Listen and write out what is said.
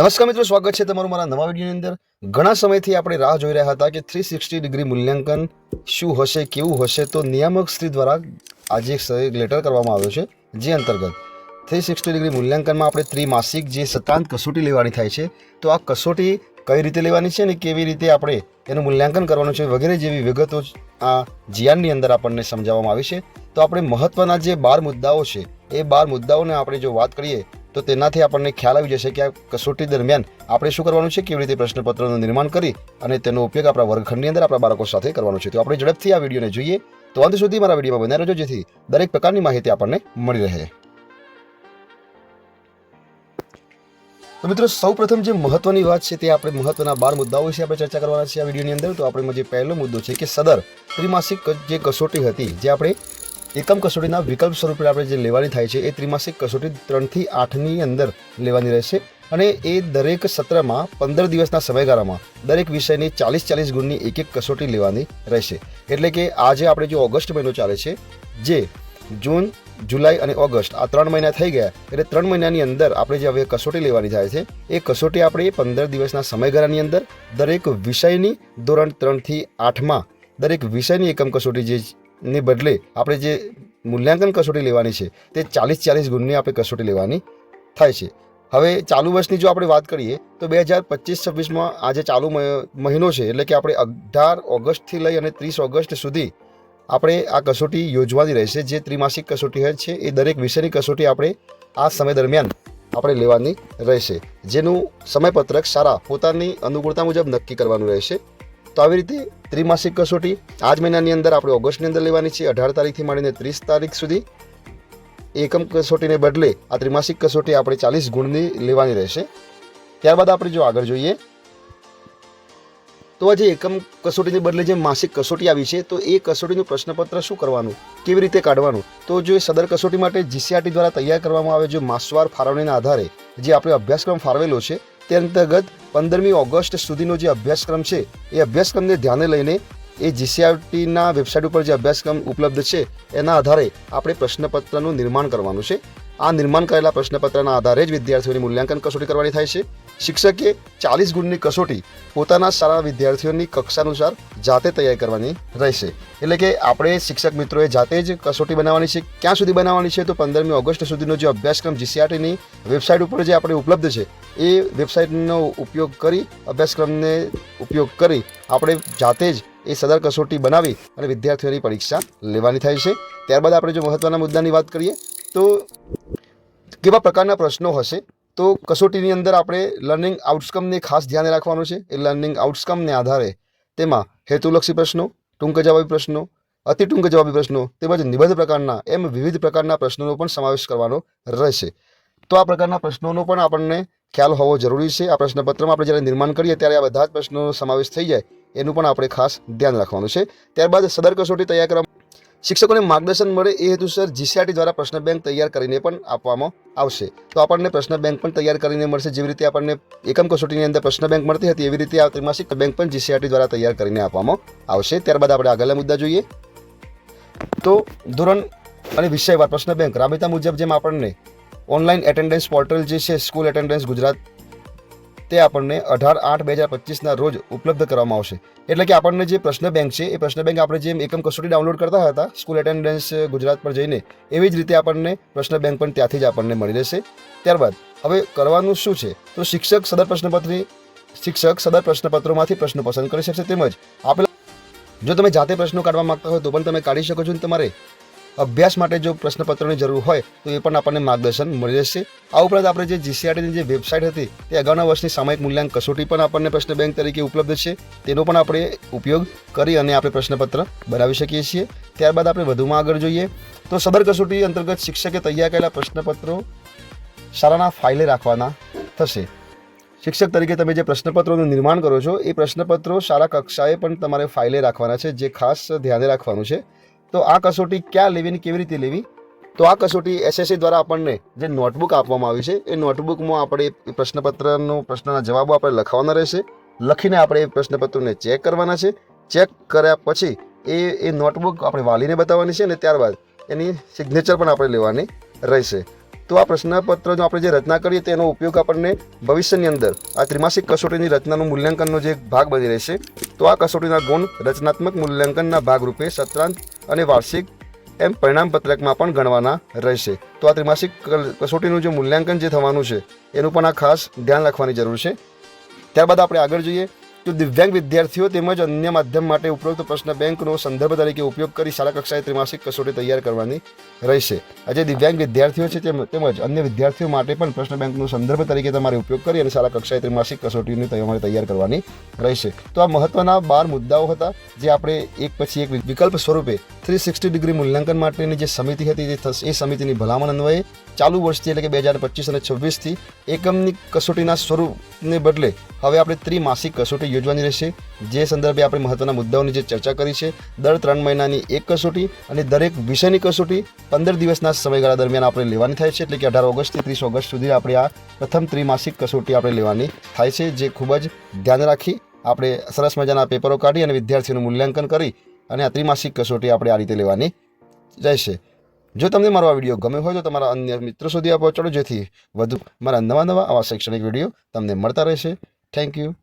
નમસ્કાર મિત્રો, સ્વાગત છે તમારું મારા નવા વિડીયોની અંદર. ઘણા સમયથી આપણે રાહ જોઈ રહ્યા હતા કે થ્રી સિક્સટી ડિગ્રી મૂલ્યાંકન શું હશે, કેવું હશે તો નિયામક શ્રી દ્વારા આજે એક લેટર કરવામાં આવ્યો છે, જે અંતર્ગત થ્રી સિક્સટી ડિગ્રી મૂલ્યાંકનમાં આપણે ત્રિમાસિક જે સત્રાંત કસોટી લેવાની થાય છે, તો આ કસોટી કઈ રીતે લેવાની છે અને કેવી રીતે આપણે એનું મૂલ્યાંકન કરવાનું છે વગેરે જેવી વિગતો આ જીયાનની અંદર આપણને સમજાવવામાં આવી છે. તો આપણે મહત્વના જે બાર મુદ્દાઓ છે, એ બાર મુદ્દાઓને આપણે જો વાત કરીએ તો તેનાથી આપણને ખ્યાલ આવી જશે કે આ કસોટી દરમિયાન આપણે શું કરવાનું છે, કેવી રીતે પ્રશ્નપત્રનું નિર્માણ કરી અને તેનો ઉપયોગ આપણા વર્ગખંડની અંદર આપણા બાળકો સાથે કરવાનો છે. તો આપણે ઝડપથી આ વિડીયોને જોઈએ. તો અંત સુધી મારા વિડીયોમાં બનાવી રહેજો, જેથી દરેક પ્રકારની માહિતી આપણને મળી રહે. તો મિત્રો સૌ પ્રથમ જે મહત્વની વાત છે, તે આપણે મહત્વના બાર મુદ્દાઓ વિશે આપણે ચર્ચા કરવાના છે આ વિડીયોની અંદર. તો આપણે જે પહેલો મુદ્દો છે કે સદર ત્રિમાસિક જે કસોટી હતી, જે આપણે એકમ કસોટીના વિકલ્પ સ્વરૂપે આપણે જે લેવાની થાય છે એ ત્રિમાસિક કસોટી ત્રણથી આઠની અંદર લેવાની રહેશે અને એ દરેક સત્રમાં પંદર દિવસના સમયગાળામાં દરેક વિષયની ચાલીસ ચાલીસ ગુણની એક એક કસોટી લેવાની રહેશે. એટલે કે આજે આપણે જો ઓગસ્ટ મહિનો ચાલે છે, જે જૂન, જુલાઈ અને ઓગસ્ટ આ ત્રણ મહિના થઈ ગયા, એટલે ત્રણ મહિનાની અંદર આપણે જે હવે કસોટી લેવાની થાય છે, એ કસોટી આપણે પંદર દિવસના સમયગાળાની અંદર દરેક વિષયની ધોરણ ત્રણથી આઠમાં દરેક વિષયની એકમ કસોટી જે ને બદલે આપણે જે મૂલ્યાંકન કસોટી લેવાની છે, તે ચાલીસ ચાલીસ ગુણની આપણે કસોટી લેવાની થાય છે. હવે ચાલુ વર્ષની જો આપણે વાત કરીએ, તો બે હજાર પચીસ છવ્વીસમાં આજે ચાલુ મહિનો છે, એટલે કે આપણે અઢાર ઓગસ્ટથી લઈ અને ત્રીસ ઓગસ્ટ સુધી આપણે આ કસોટી યોજવાની રહેશે. જે ત્રિમાસિક કસોટી હોય છે, એ દરેક વિષયની કસોટી આપણે આ સમય દરમિયાન આપણે લેવાની રહેશે. જેનું સમયપત્રક સારા પોતાની અનુકૂળતા મુજબ નક્કી કરવાનું રહેશે. આવી રીતે ત્રિમાસિક કસોટી આ જ મહિનાની અંદર આપણે ઓગસ્ટની અંદર લેવાની છે. અઢાર તારીખથી માંડીને ત્રીસ તારીખ સુધી એકમ કસોટીને બદલે આ ત્રિમાસિક કસોટી આપણે ચાલીસ ગુણની લેવાની રહેશે. ત્યારબાદ આપણે જો આગળ જોઈએ, તો આજે એકમ કસોટીને બદલે જે માસિક કસોટી આવી છે, તો એ કસોટીનું પ્રશ્નપત્ર શું કરવાનું? કેવી રીતે કાઢવાનું? તો જો એ સદર કસોટી માટે જીસીઆરટી દ્વારા તૈયાર કરવામાં આવે, જો માસવાર ફાળવણીના આધારે જે આપણે અભ્યાસક્રમ ફાળવેલો છે, તે અંતર્ગત પંદરમી ઓગસ્ટ સુધીનો જે અભ્યાસક્રમ છે, એ અભ્યાસક્રમને ધ્યાને લઈને એ જીસીઆરટીના વેબસાઇટ ઉપર જે અભ્યાસક્રમ ઉપલબ્ધ છે, એના આધારે આપણે પ્રશ્નપત્રનું નિર્માણ કરવાનું છે. આ નિર્માણ કરેલા પ્રશ્નપત્રના આધારે જ વિદ્યાર્થીઓની મૂલ્યાંકન કસોટી કરવાની થાય છે. શિક્ષકે ચાલીસ ગુણની કસોટી પોતાના સારા વિદ્યાર્થીઓની કક્ષા અનુસાર જાતે તૈયાર કરવાની રહેશે. એટલે કે આપણે શિક્ષક મિત્રોએ જાતે જ કસોટી બનાવવાની છે, ક્યાં સુધી બનાવવાની છે તો પંદરમી ઓગસ્ટ સુધીનો જે અભ્યાસક્રમ જીસીઆરટીની વેબસાઇટ ઉપર જે આપણે ઉપલબ્ધ છે, એ વેબસાઇટનો ઉપયોગ કરી, અભ્યાસક્રમને ઉપયોગ કરી આપણે જાતે જ એ સદર કસોટી બનાવી અને વિદ્યાર્થીઓની પરીક્ષા લેવાની થાય છે. ત્યારબાદ આપણે જો મહત્ત્વના મુદ્દાની વાત કરીએ તો કેવા પ્રકારના પ્રશ્નો હશે? તો કસોટીની અંદર આપણે લર્નિંગ આઉટકમને ખાસ ધ્યાન રાખવાનું છે. એ લર્નિંગ આઉટકમને આધારે તેમાં હેતુલક્ષી પ્રશ્નો ટૂંક જવાબી પ્રશ્નો, અતિ ટૂંક જવાબી પ્રશ્નો તેમજ નિબંધ પ્રકારના એમ વિવિધ પ્રકારના પ્રશ્નોનો પણ સમાવેશ કરવાનો રહેશે. તો આ પ્રકારના પ્રશ્નોનો પણ આપણને ખ્યાલ હોવો જરૂરી છે. આ પ્રશ્નપત્રમાં આપણે જ્યારે નિર્માણ કરીએ ત્યારે આ બધા જ પ્રશ્નોનો સમાવેશ થઈ જાય એનું પણ આપણે ખાસ ધ્યાન રાખવાનું છે. ત્યારબાદ સદર કસોટી તૈયાર કરવા શિક્ષકોને માર્ગદર્શન મળે એ હેતુસર જીસીઆરટી દ્વારા પ્રશ્ન બેંક તૈયાર કરીને પણ આપવામાં આવશે. તો આપણને પ્રશ્ન બેંક પણ તૈયાર કરીને મળશે. જેવી રીતે આપણને એકમ કસોટીની અંદર પ્રશ્ન બેંક મળતી હતી, એવી રીતે આ ત્રિમાસિક બેંક પણ જીસીઆરટી દ્વારા તૈયાર કરીને આપવામાં આવશે. ત્યારબાદ આપણે આગળના મુદ્દા જોઈએ. તો ધોરણ અને વિષયવાર પ્રશ્ન બેંક. રાબેતા મુજબ જેમ આપણને ઓનલાઈન એટેન્ડન્સ પોર્ટલ જે છે સ્કૂલ એટેન્ડન્સ ગુજરાત તે આપણને અઢાર આઠ બે હજાર પચીસના રોજ ઉપલબ્ધ કરવામાં આવશે. એટલે કે આપણને જે પ્રશ્ન બેંક છે, એ પ્રશ્ન બેંક આપણે જેમ એકમ કસોટી ડાઉનલોડ કરતા હતા, સ્કૂલ એટેન્ડન્સ ગુજરાત પર જઈને, એવી જ રીતે આપણને પ્રશ્ન બેંક પણ ત્યાંથી જ આપણને મળી રહેશે. ત્યારબાદ, હવે કરવાનું શું છે? તો શિક્ષક સદર પ્રશ્નપત્રની શિક્ષક સદર પ્રશ્નપત્રોમાંથી પ્રશ્નો પસંદ કરી શકશે તેમજ આપેલા જો તમે જાતે પ્રશ્નો કાઢવા માંગતા હોય તો પણ તમે કાઢી શકો છો તમારે. અભ્યાસ માટે જો પ્રશ્નપત્રોની જરૂર હોય, તો એ પણ આપણને માર્ગદર્શન મળી રહેશે. આ ઉપરાંત આપણે જે જીસીઆરટીની જે વેબસાઇટ હતી, તે અગાઉના વર્ષની સામયિક મૂલ્યાંકન કસોટી પણ આપણને પ્રશ્ન બેંક તરીકે ઉપલબ્ધ છે. તેનો પણ આપણે ઉપયોગ કરી અને આપણે પ્રશ્નપત્ર બનાવી શકીએ છીએ. ત્યારબાદ આપણે વધુમાં આગળ જોઈએ. તો સબર કસોટી અંતર્ગત શિક્ષકે તૈયાર કરેલા પ્રશ્નપત્રો શાળાના ફાઇલે રાખવાના થશે. શિક્ષક તરીકે તમે જે પ્રશ્નપત્રોનું નિર્માણ કરો છો, એ પ્રશ્નપત્રો શાળા કક્ષાએ પણ તમારે ફાઇલે રાખવાના છે, જે ખાસ ધ્યાને રાખવાનું છે. તો આ કસોટી ક્યાં લેવી અને કેવી રીતે લેવી? તો આ કસોટી એસએસસી દ્વારા આપણને જે નોટબુક આપવામાં આવી છે, એ નોટબુકમાં આપણે પ્રશ્નપત્રનો, પ્રશ્નના જવાબો આપણે લખવાના રહેશે. લખીને આપણે એ પ્રશ્નપત્રોને ચેક કરવાના છે. ચેક કર્યા પછી એ એ નોટબુક આપણે વાલીને બતાવવાની છે અને ત્યારબાદ એની સિગ્નેચર પણ આપણે લેવાની રહેશે. તો આ પ્રશ્નપત્રનો આપણે જે રચના કરીએ તેનો ઉપયોગ આપણને ભવિષ્યની અંદર આ ત્રિમાસિક કસોટીની રચનાનું મૂલ્યાંકનનો જે ભાગ બની રહેશે. તો આ કસોટીના ગુણ રચનાત્મક મૂલ્યાંકનના ભાગરૂપે સત્રાંત અને વાર્ષિક એમ પરિણામ પત્રકમાં પણ ગણવાના રહેશે. તો આ ત્રિમાસિક કસોટીનું જે મૂલ્યાંકન જે થવાનું છે, એનું પણ આ ખાસ ધ્યાન રાખવાની જરૂર છે. ત્યારબાદ આપણે આગળ જોઈએ. તો દિવ્યાંગ વિદ્યાર્થીઓ તેમજ અન્ય માધ્યમ માટે ઉપરોક્ત પ્રશ્ન બેંકનો સંદર્ભ તરીકે ઉપયોગ કરી શાળા કક્ષાએ ત્રિમાસિક કસોટી તૈયાર કરવાની રહેશે. આજે દિવ્યાંગ વિદ્યાર્થીઓ છે તેમજ અન્ય વિદ્યાર્થીઓ માટે પણ પ્રશ્ન બેંકનો સંદર્ભ તરીકે તમારે ઉપયોગ કરી અને શાળા કક્ષાએ ત્રિમાસિક કસોટીની તમારે તૈયાર કરવાની રહેશે. તો આ મહત્વના બાર મુદ્દાઓ હતા, જે આપણે એક પછી એક વિકલ્પ સ્વરૂપે થ્રી સિક્સટી ડિગ્રી મૂલ્યાંકન માટેની જે સમિતિ હતી એ સમિતિની ભલામણ અન્વયે ચાલુ વર્ષથી એટલે કે બે હજાર પચીસ અને છવ્વીસથી એકમની કસોટીના સ્વરૂપને બદલે હવે આપણે ત્રિમાસિક કસોટી યોજવાની રહેશે. જે સંદર્ભે આપણે મહત્ત્વના મુદ્દાઓની જે ચર્ચા કરી છે, દર ત્રણ મહિનાની એક કસોટી અને દરેક વિષયની કસોટી પંદર દિવસના સમયગાળા દરમિયાન આપણે લેવાની થાય છે, એટલે કે અઢાર ઓગસ્ટથી ત્રીસ ઓગસ્ટ સુધી આપણે આ પ્રથમ ત્રિમાસિક કસોટી આપણે લેવાની થાય છે, જે ખૂબ જ ધ્યાન રાખી આપણે સરસ મજાના પેપરો કાઢી અને વિદ્યાર્થીઓનું મૂલ્યાંકન કરી અને આ ત્રિમાસિક કસોટી આપણે આ રીતે લેવાની રહેશે. જો તમને મારો આ વીડિયો ગમ્યો હોય તો તમારા અન્ય મિત્રો સુધી આ પહોંચાડો જેથી વધુ મારા નવા નવા આવા શૈક્ષણિક વીડિયો તમને મળતા રહેશે. Thank you